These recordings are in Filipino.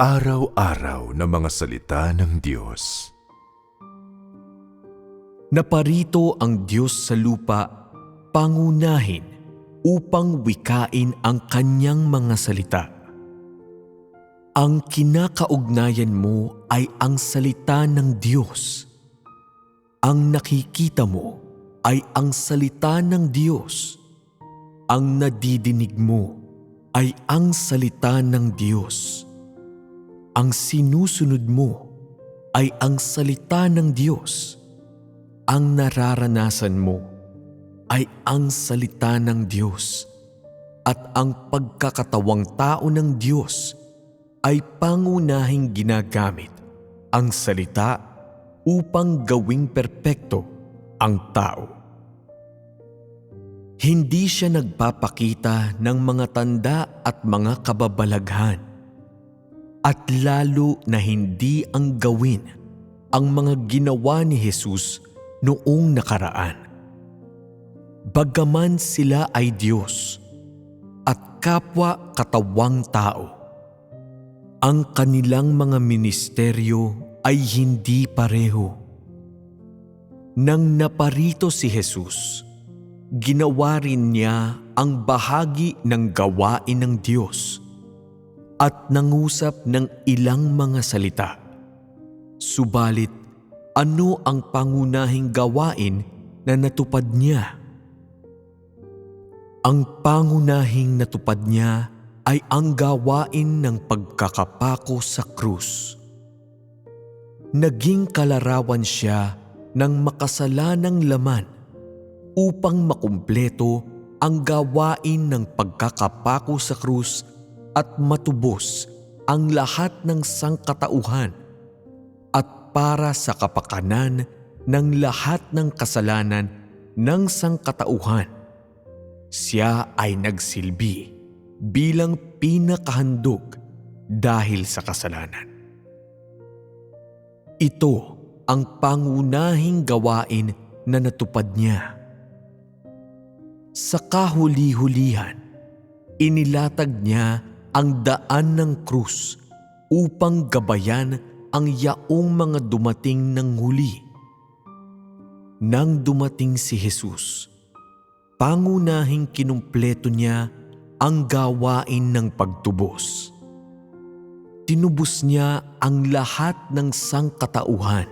Pang-araw-araw na mga salita ng Diyos. Naparito ang Diyos sa lupa pangunahin upang wikain ang kanyang mga salita. Ang kinakaugnayan mo ay ang salita ng Diyos. Ang nakikita mo ay ang salita ng Diyos. Ang nadidinig mo ay ang salita ng Diyos. Ang sinusunod mo ay ang salita ng Diyos. Ang nararanasan mo ay ang salita ng Diyos. At ang pagkakatawang tao ng Diyos ay pangunahing ginagamit ang salita upang gawing perpekto ang tao. Hindi siya nagpapakita ng mga tanda at mga kababalaghan at lalo na hindi ang gawin ang mga ginawa ni Jesus noong nakaraan. Bagaman sila ay Diyos at kapwa katawang tao, ang kanilang mga ministeryo ay hindi pareho. Nang naparito si Jesus, ginawa rin niya ang bahagi ng gawain ng Diyos at nangusap ng ilang mga salita. Subalit, ano ang pangunahing gawain na natupad niya? Ang pangunahing natupad niya ay ang gawain ng pagkakapako sa krus. Naging kalarawan siya ng makasalanang laman upang makumpleto ang gawain ng pagkakapako sa krus at matubos ang lahat ng sangkatauhan at para sa kapakanan ng lahat ng kasalanan ng sangkatauhan. Siya ay nagsilbi bilang pinakahandog dahil sa kasalanan. Ito ang pangunahing gawain na natupad niya. Sa kahuli-hulihan, inilatag niya ang daan ng krus upang gabayan ang yaong mga dumating ng huli. Nang dumating si Jesus, pangunahing kinumpleto niya ang gawain ng pagtubos. Tinubos niya ang lahat ng sangkatauhan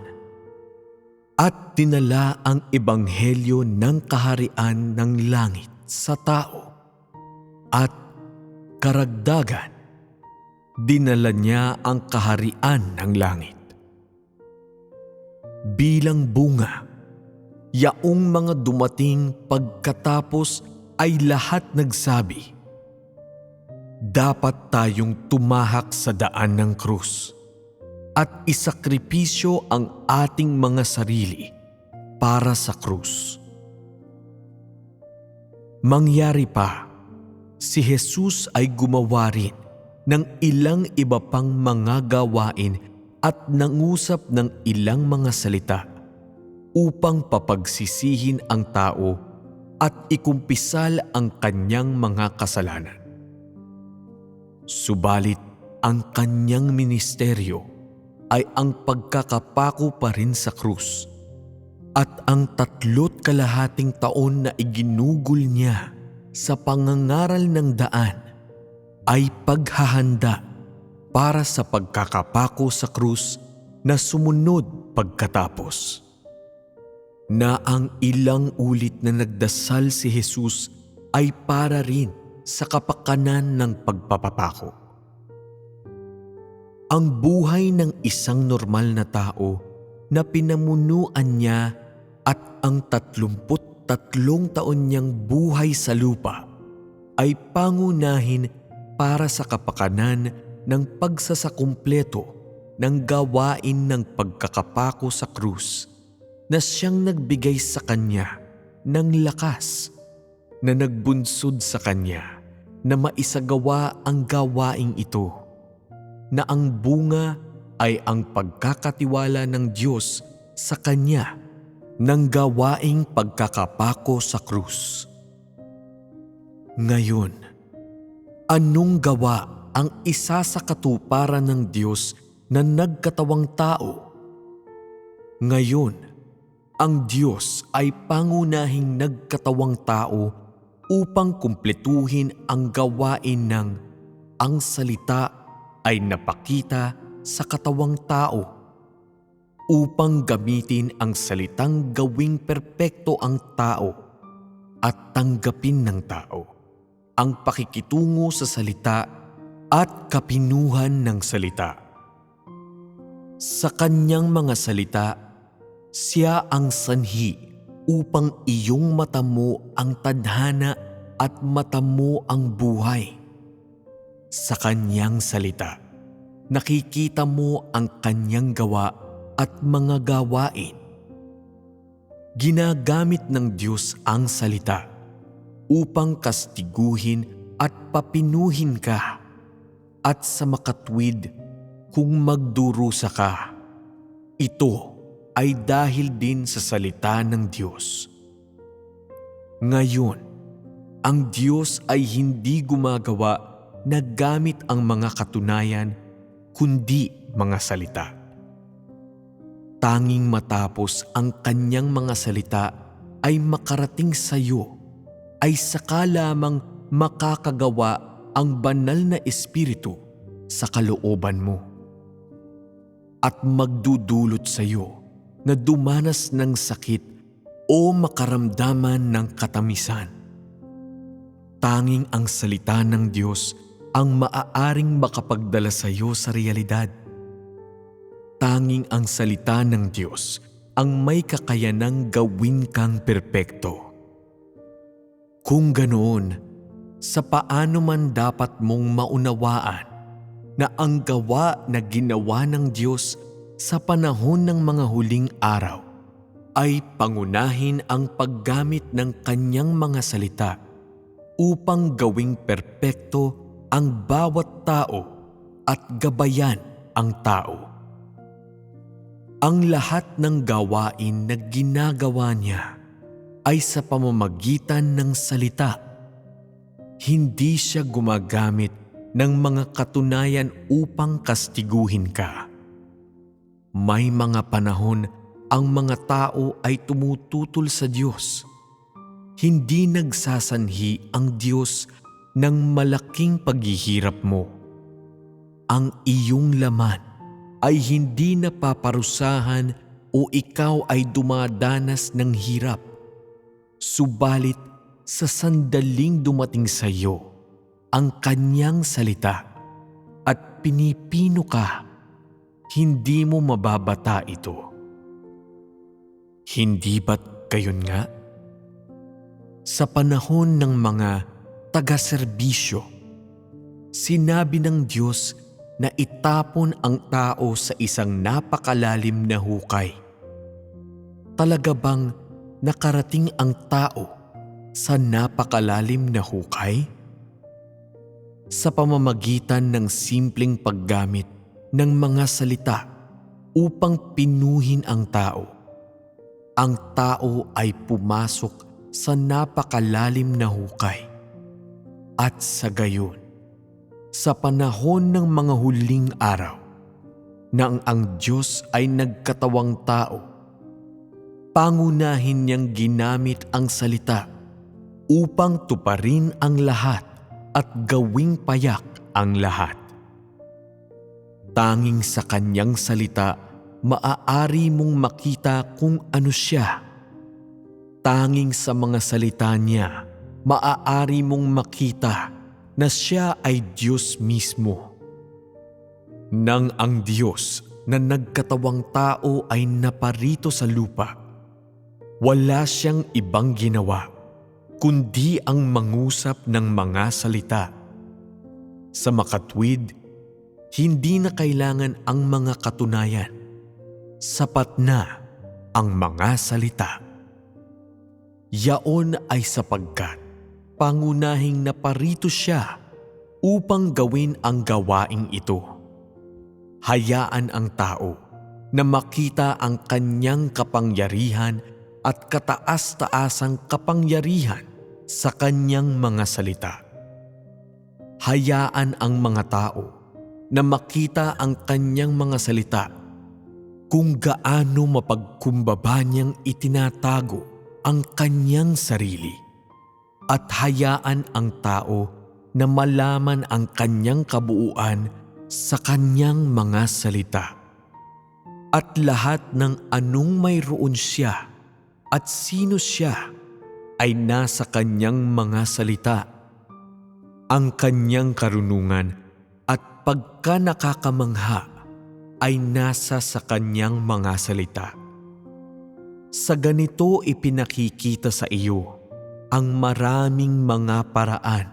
at dinala ang ebanghelyo ng kaharian ng langit sa tao at karagdagan dinala niya ang kaharian ng langit. Bilang bunga, yaong mga dumating pagkatapos ay lahat nagsabi, dapat tayong tumahak sa daan ng krus at isakripisyo ang ating mga sarili para sa krus. Mangyari pa, si Jesus ay gumawa rin ng ilang iba pang mga gawain at nangusap ng ilang mga salita upang papagsisihin ang tao at ikumpisal ang kanyang mga kasalanan. Subalit ang kanyang ministeryo ay ang pagkakapako pa rin sa krus at ang tatlot kalahating taon na iginugol niya sa pangangaral ng daan ay paghahanda para sa pagkakapako sa krus na sumunod pagkatapos. Na ang ilang ulit na nagdasal si Jesus ay para rin sa kapakanan ng pagpapapako. Ang buhay ng isang normal na tao na pinamunuan niya at ang tatlumput tatlong taon niyang buhay sa lupa ay pangunahin para sa kapakanan ng pagsasakumpleto ng gawain ng pagkakapako sa krus na siyang nagbigay sa kanya ng lakas na nagbunsod sa kanya na maisagawa ang gawaing ito na ang bunga ay ang pagkakatiwala ng Diyos sa Kanya ng gawaing pagkakapako sa krus. Ngayon, anong gawa ang isa sa katuparan ng Diyos na nagkatawang tao. Ngayon, ang Diyos ay pangunahing nagkatawang tao upang kumpletuhin ang gawain ng ang salita ay napakita sa katawang tao upang gamitin ang salitang gawing perpekto ang tao at tanggapin ng tao ang pakikitungo sa salita at kapinuhan ng salita. Sa kanyang mga salita, siya ang sanhi upang iyong mata mo ang tadhana at mata mo ang buhay. Sa kanyang salita, nakikita mo ang kanyang gawa at mga gawain. Ginagamit ng Diyos ang salita upang kastiguhin at papinuhin ka at sa makatwid kung magdurusa ka. Ito ay dahil din sa salita ng Diyos. Ngayon, ang Diyos ay hindi gumagawa na gamit ang mga katunayan kundi mga salita. Tanging matapos ang kanyang mga salita ay makarating sa iyo, ay saka lamang makakagawa ang banal na espiritu sa kalooban mo. At magdudulot sa iyo na dumanas ng sakit o makaramdaman ng katamisan. Tanging ang salita ng Diyos ang maaaring makapagdala sa iyo sa realidad. Tanging ang salita ng Diyos ang may kakayanang gawin kang perpekto. Kung ganoon, sa paano man dapat mong maunawaan na ang gawa na ginawa ng Diyos sa panahon ng mga huling araw ay pangunahin ang paggamit ng kanyang mga salita upang gawing perpekto ang bawat tao at gabayan ang tao. Ang lahat ng gawain na ginagawa niya ay sa pamamagitan ng salita. Hindi siya gumagamit ng mga katunayan upang kastiguhin ka. May mga panahon ang mga tao ay tumututol sa Diyos. Hindi nagsasanhi ang Diyos ng malaking paghihirap mo. Ang iyong laman ay hindi napaparusahan o ikaw ay dumadanas ng hirap. Subalit sa sandaling dumating sa iyo ang kanyang salita at pinipino ka, hindi mo mababata ito. Hindi ba't gayon nga? Sa panahon ng mga taga-serbisyo, sinabi ng Diyos na itapon ang tao sa isang napakalalim na hukay. Talaga bang nakarating ang tao sa napakalalim na hukay? Sa pamamagitan ng simpleng paggamit ng mga salita upang pinuhin ang tao, ang tao ay pumasok sa napakalalim na hukay. At sa gayon, sa panahon ng mga huling araw, nang ang Diyos ay nagkatawang tao, pangunahin niyang ginamit ang salita upang tuparin ang lahat at gawing payak ang lahat. Tanging sa kanyang salita, maaari mong makita kung ano siya. Tanging sa mga salita niya, maaari mong makita na siya ay Diyos mismo. Nang ang Diyos na nagkatawang tao ay naparito sa lupa, wala siyang ibang ginawa kundi ang mangusap ng mga salita. Sa makatwid, hindi na kailangan ang mga katunayan. Sapat na ang mga salita. Yaon ay sapagkat pangunahing naparito siya upang gawin ang gawaing ito. Hayaan ang tao na makita ang kanyang kapangyarihan at kataas-taasang kapangyarihan sa kanyang mga salita. hayaan ang mga tao na makita ang kanyang mga salita kung gaano mapagkumbaba niyang itinatago ang kanyang sarili at hayaan ang tao na malaman ang kanyang kabuuan sa kanyang mga salita. At lahat ng anong mayroon siya at sino siya ay nasa kanyang mga salita. Ang kanyang karunungan at pagka nakakamangha ay nasa sa kanyang mga salita. Sa ganito ipinakikita sa iyo ang maraming mga paraan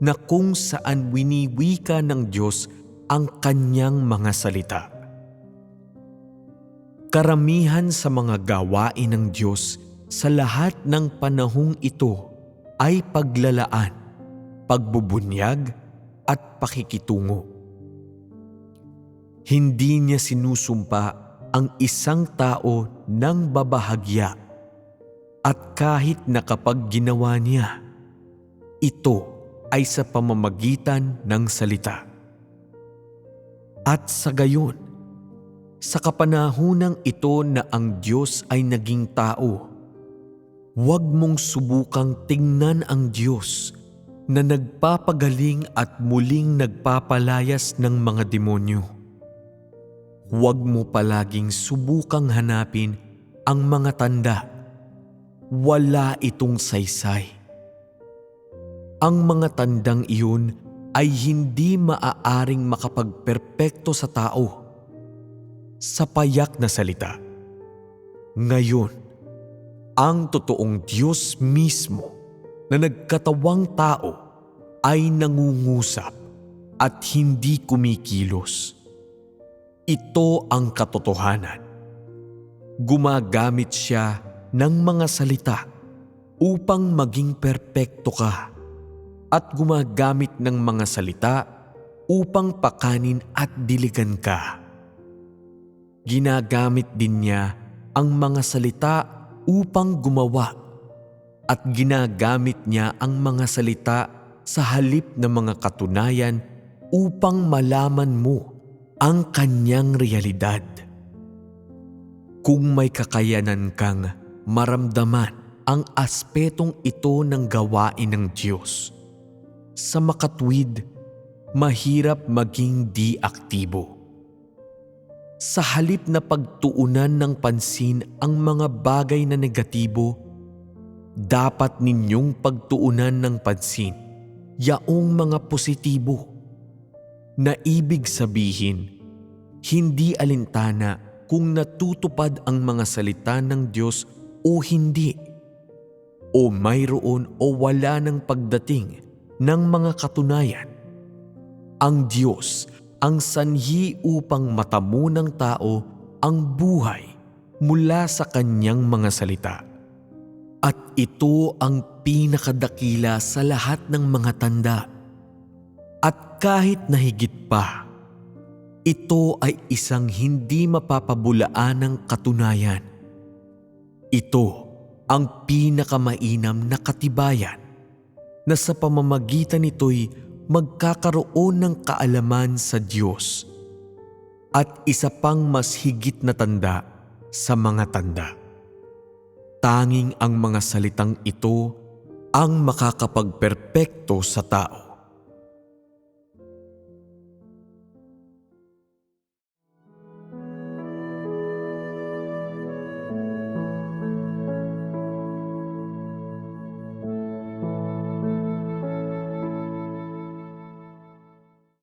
na kung saan winiwika ng Diyos ang kanyang mga salita. Karamihan sa mga gawain ng Diyos sa lahat ng panahong ito ay paglalaan, pagbubunyag at pakikitungo. Hindi niya sinusumpa ang isang tao ng babahagya at kahit na kapag ginawa niya, ito ay sa pamamagitan ng salita. At sa gayon, sa kapanahunang ito na ang Diyos ay naging tao, huwag mong subukang tingnan ang Diyos na nagpapagaling at muling nagpapalayas ng mga demonyo. Huwag mo palaging subukang hanapin ang mga tanda. Wala itong saysay. Ang mga tandang iyon ay hindi maaaring makapagperpekto sa tao sa payak na salita. Ngayon, ang totoong Diyos mismo na nagkatawang tao ay nangungusap at hindi kumikilos. Ito ang katotohanan. Gumagamit siya ng mga salita upang maging perpekto ka at gumagamit ng mga salita upang pakanin at diligan ka. Ginagamit din niya ang mga salita upang gumawa at ginagamit niya ang mga salita sa halip na mga katunayan upang malaman mo ang kanyang realidad. Kung may kakayanan kang maramdaman ang aspetong ito ng gawain ng Diyos, sa makatwid, mahirap maging di aktibo. Sa halip na pagtuunan ng pansin ang mga bagay na negatibo, dapat ninyong pagtuunan ng pansin yaong mga positibo na ibig sabihin, hindi alintana kung natutupad ang mga salita ng Diyos o hindi, o mayroon o wala ng pagdating ng mga katunayan. Ang Diyos ang sanhi upang matamo ng tao ang buhay mula sa kanyang mga salita. At ito ang pinakadakila sa lahat ng mga tanda. At kahit nahigit pa, ito ay isang hindi mapapabulaan ng katunayan. Ito ang pinakamainam na katibayan na sa pamamagitan nito'y magkakaroon ng kaalaman sa Diyos at isa pang mas higit na tanda sa mga tanda. Tanging ang mga salitang ito ang makakapagperpekto sa tao.